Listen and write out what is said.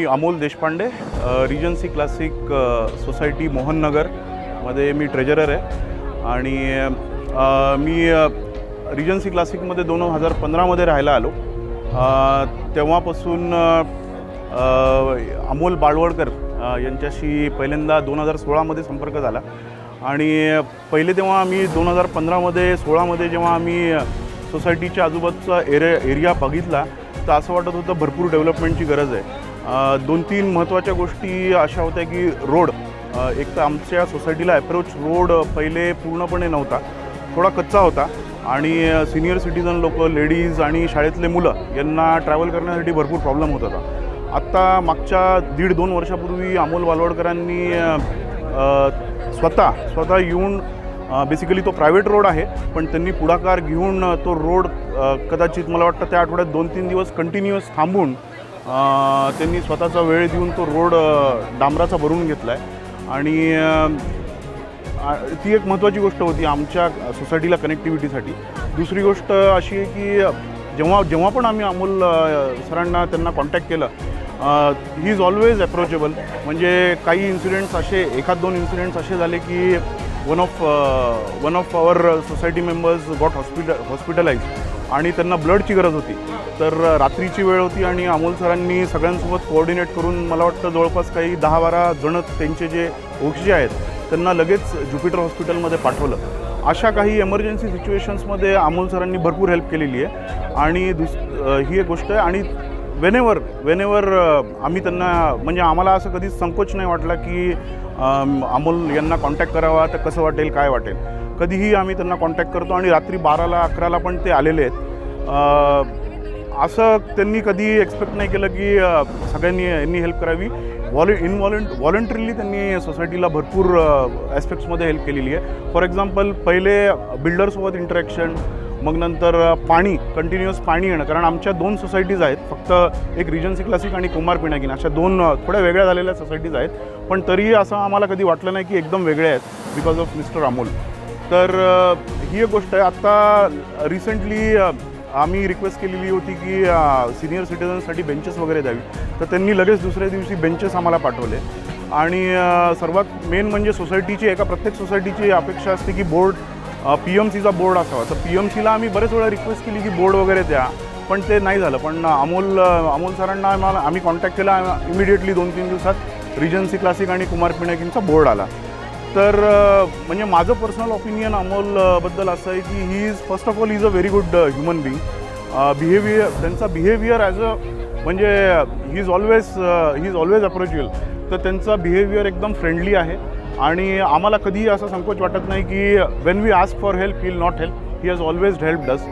मी Amol Deshpande Regency Classic society मोहननगरमध्ये मी treasurer आहे. आणि मी रिजन्सी क्लासिकमध्ये दोन हजार पंधरामध्ये राहायला आलो. तेव्हापासून अमोल बाळवडकर यांच्याशी पहिल्यांदा दोन हजार सोळामध्ये संपर्क झाला. आणि पहिले तेव्हा आम्ही दोन हजार पंधरामध्ये सोळामध्ये जेव्हा आम्ही सोसायटीच्या आजूबाजूचा एरिया एरिया बघितला तर असं वाटत होतं भरपूर डेव्हलपमेंटची गरज आहे. दोन तीन महत्त्वाच्या गोष्टी अशा होत्या की रोड एक तर आमच्या सोसायटीला अप्रोच रोड पहिले पूर्णपणे नव्हता. थोडा कच्चा होता आणि सिनियर सिटीजन लोक लेडीज आणि शाळेतले मुलं यांना ट्रॅव्हल करण्यासाठी भरपूर प्रॉब्लेम होत होता. आत्ता मागच्या दीड दोन वर्षापूर्वी अमोल वालवडकरांनी स्वतः स्वतः येऊन बेसिकली तो प्रायव्हेट रोड आहे पण त्यांनी पुढाकार घेऊन तो रोड कदाचित मला वाटतं त्या आठवड्यात दोन तीन दिवस कंटिन्युअस थांबून त्यांनी स्वतःचा वेळ देऊन तो रोड डांबराचा भरून घेतला आहे आणि ती एक महत्त्वाची गोष्ट होती आमच्या सोसायटीला कनेक्टिव्हिटीसाठी. दुसरी गोष्ट अशी आहे की जेव्हा जेव्हा पण आम्ही अमोल सरांना त्यांना कॉन्टॅक्ट केलं ही इज ऑलवेज अप्रोचेबल म्हणजे काही इन्सिडेंट्स असे एखाद दोन इन्सिडेंट्स असे झाले की one of one of our society members got hospital hospitalise आणि त्यांना ब्लडची गरज होती. तर रात्रीची वेळ होती आणि अमोल सरांनी सगळ्यांसोबत कोऑर्डिनेट करून मला वाटतं जवळपास काही दहा बारा जण त्यांचे जे ओळखीचे आहेत त्यांना लगेच ज्युपिटर हॉस्पिटलमध्ये पाठवलं. अशा काही एमर्जन्सी सिच्युएशन्समध्ये अमोल सरांनी भरपूर हेल्प केलेली आहे. आणि दुस ही एक गोष्ट आहे आणि वेनेवर वेनेवर आम्ही त्यांना म्हणजे आम्हाला असं कधीच संकोच नाही वाटला की अमोल यांना कॉन्टॅक्ट करावा तर कसं वाटेल काय वाटेल. कधीही आम्ही त्यांना कॉन्टॅक्ट करतो आणि रात्री बाराला अकराला पण ते आलेले आहेत. असं त्यांनी कधी एक्सपेक्ट नाही केलं की सगळ्यांनी यांनी हेल्प करावी. व्हॉले इनव्हॉलंट व्हॉलंटरीली त्यांनी सोसायटीला भरपूर ॲस्पेक्ट्समध्ये हेल्प केलेली आहे. फॉर एक्झाम्पल पहिले बिल्डरसोबत इंटरॅक्शन मग नंतर पाणी कंटिन्युअस पाणी येणं. कारण आमच्या दोन सोसायटीज आहेत. फक्त एक रिजन्सी क्लासिक आणि कुमार पिनाकिन. अशा दोन थोड्या वेगळ्या झालेल्या सोसायटीज आहेत. पण तरीही असं आम्हाला कधी वाटलं नाही की एकदम वेगळे आहेत बिकॉज ऑफ मिस्टर अमोल तर ही एक गोष्ट आहे. आत्ता रिसेंटली आम्ही रिक्वेस्ट केलेली होती की सिनियर सिटीजनसाठी बेंचेस वगैरे द्यावी. तर त्यांनी लगेच दुसऱ्या दिवशी बेंचेस आम्हाला पाठवले. आणि सर्वात मेन म्हणजे सोसायटीची एका प्रत्येक सोसायटीची अपेक्षा असते की बोर्ड पी एम सीचा बोर्ड असावा. तर पी एम सीला आम्ही बरेच वेळा रिक्वेस्ट केली की बोर्ड वगैरे द्या. पण ते नाही झालं. पण अमोल अमोल सरांना आम्हाला आम्ही कॉन्टॅक्ट केला. इमिडिएटली दोन तीन दिवसात रिजन्सी क्लासिक आणि कुमार पिनाकींचा बोर्ड आला. तर म्हणजे माझं पर्सनल ओपिनियन अमोलबद्दल असं आहे की he is first of all is a very good human being behaviour त्यांचा बिहेवियर म्हणजे ॲज अ म्हणजे he is always he is always approachable तर त्यांचा बिहेवियर एकदम फ्रेंडली आहे. आणि आम्हाला कधीही असा संकोच वाटत नाही की when we ask for help he will not help he has always help does